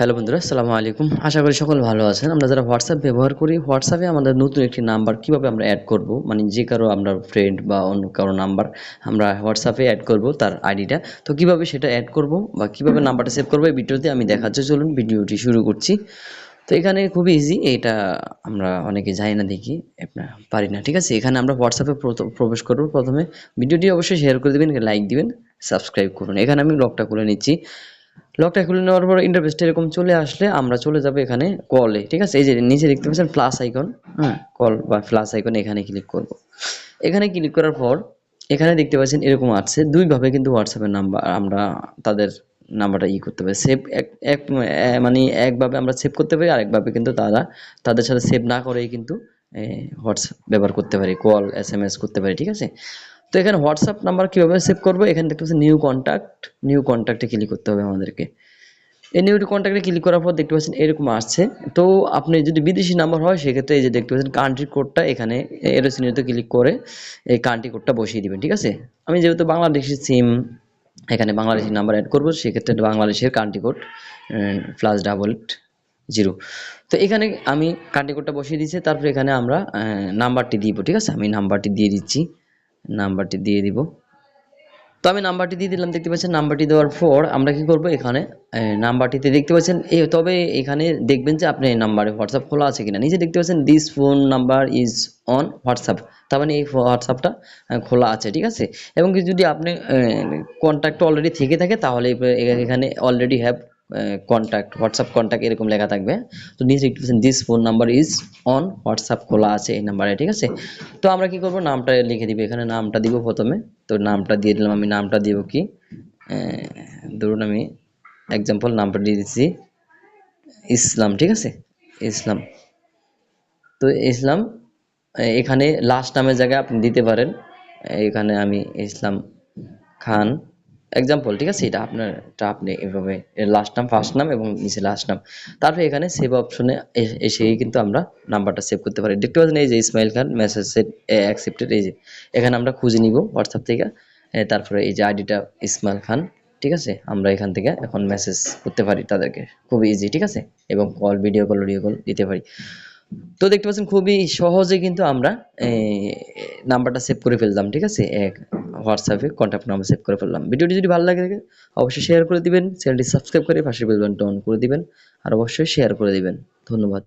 Hello বন্ধুরা, আসসালামু আলাইকুম। আশা করি সকল ভালো আছেন। আমরা যারা হোয়াটসঅ্যাপ ব্যবহার করি হোয়াটসঅ্যাপে আমাদের নতুন একটি নাম্বার কীভাবে আমরা অ্যাড করব? মানে যে কারও আমরা ফ্রেন্ড বা অন্য কারও নাম্বার আমরা হোয়াটসঅ্যাপে অ্যাড করব, তার আইডিটা তো কীভাবে সেটা অ্যাড করব বা কীভাবে নাম্বারটা সেভ করব, এই ভিডিওতে আমি দেখাচ্ছি। চলুন ভিডিওটি শুরু করছি। তো এখানে খুবই ইজি এটা আমরা অনেকে যাই না দেখি পারি না, ঠিক আছে? এখানে আমরা হোয়াটসঅ্যাপে প্রবেশ করব প্রথমে। ভিডিওটি অবশ্যই শেয়ার করে দেবেন লাইক দিবেন সাবস্ক্রাইব করুন। এখানে আমি লকটা করে নিচ্ছি। লকটা খুলে নেওয়ার পর ইন্টারফেসটা এরকম চলে আসলে আমরা চলে যাব এখানে কলে ঠিক আছে? এই যে নিচে দেখতে পাচ্ছেন প্লাস আইকন হ্যাঁ। কল বা প্লাস আইকন এখানে ক্লিক করব। এখানে ক্লিক করার পর এখানে দেখতে পাচ্ছেন এরকম আছে দুইভাবে কিন্তু হোয়াটসঅ্যাপের নাম্বার আমরা তাদের নাম্বারটা ই করতে পারি। সেভ এক এক মানে একভাবে আমরা সেভ করতে পারি আরেকভাবে কিন্তু তারা তাদের সাথে সেভ না করেই কিন্তু হোয়াটসঅ্যাপ ব্যবহার করতে পারি কল এস এম এস করতে পারি ঠিক আছে? তো এখানে হোয়াটসঅ্যাপ নাম্বার কীভাবে সেভ করব? এখানে দেখতে পাচ্ছেন নিউ কন্ট্যাক্ট নিউ কন্ট্যাক্টে ক্লিক করতে হবে আমাদেরকে। এই নিউ কন্ট্যাক্টে ক্লিক করার পর দেখতে পাচ্ছেন এরকম আসছে। তো আপনি যদি বিদেশি নাম্বার হয়, সেক্ষেত্রে এই যে দেখতে পাচ্ছেন কান্ট্রি কোডটা এখানে এরোসিনিতে ক্লিক করে এই কান্ট্রি কোডটা বসিয়ে দিবেন, ঠিক আছে? আমি যেহেতু বাংলাদেশি সিম এখানে বাংলাদেশি নাম্বার অ্যাড করব, সেক্ষেত্রে বাংলাদেশের country code plus double zero তো এখানে আমি কান্ট্রি কোডটা বসিয়ে দিচ্ছি তারপরে এখানে আমরা নাম্বারটি দিব, ঠিক আছে? আমি নাম্বারটি দিয়ে দিচ্ছি। নাম্বারটি দিয়ে দিব। তো আমি নাম্বারটি দিয়ে দিলাম, দেখতে পাচ্ছেন নাম্বারটি দেওয়ার পর আমরা কি করব এখানে? নাম্বারটিতে দেখতে পাচ্ছেন, এ, তবে এখানে দেখবেন যে আপনি এই নাম্বারে হোয়াটসঅ্যাপ খোলা আছে কিনা। নিচে দেখতে পাচ্ছেন this phone number is on WhatsApp তার মানে এই হোয়াটসঅ্যাপটা খোলা আছে, ঠিক আছে? এবং যদি আপনি কন্ট্যাক্ট অলরেডি থেকে থাকে, তাহলে এখানে already have contact WhatsApp contact এরকম লেখা থাকবে। তো নিচে পাচ্ছেন this phone number is on WhatsApp খোলা আছে এই নাম্বারে ঠিক আছে? তো আমরা কি করব? নামটা লিখে দিব। এখানে নামটা দিব প্রথমে। তো নামটা দিয়ে দিলাম আমি। নামটা দিব কি? ধরুন আমি এক্সাম্পল নামটা দিয়ে দিচ্ছি। ইসলাম, ঠিক আছে? ইসলাম। তো ইসলাম এখানে লাস্ট নামের জায়গায় আপনি দিতে পারেন। এখানে আমি ইসলাম খান এক্সাম্পল ঠিক আছে? এটা আপনার আপনি এভাবে লাস্ট নাম ফার্স্ট নাম এবং নিচে লাস্ট নাম। তারপরে এখানে সেভ অপশনে এসেই কিন্তু আমরা নাম্বারটা সেভ করতে পারি। দেখতে পাচ্ছেন এই যে ইসমাইল খান মেসেজ অ্যাকসেপ্টেড এই যে। এখানে আমরা খুঁজে নিব হোয়াটসঅ্যাপ থেকে। তারপরে এই যে আইডিটা ইসমাইল খান ঠিক আছে? আমরা এখান থেকে এখন মেসেজ করতে পারি তাদেরকে। খুবই ইজি ঠিক আছে? এবং call video call audio call দিতে পারি। তো দেখতে পাচ্ছেন খুবই সহজে কিন্তু আমরা নাম্বারটা সেভ করে ফেললাম, ঠিক আছে? এক হোয়াটসঅ্যাপে কন্ট্যাক্ট নাম্বার সেভ করে ফেললাম। ভিডিওটি যদি ভালো লাগে থাকে, অবশ্যই শেয়ার করে দিবেন। চ্যানেলটি সাবস্ক্রাইব করে পাশের বেল বাটনটা অন করে দিবেন। আর অবশ্যই শেয়ার করে দিবেন। ধন্যবাদ।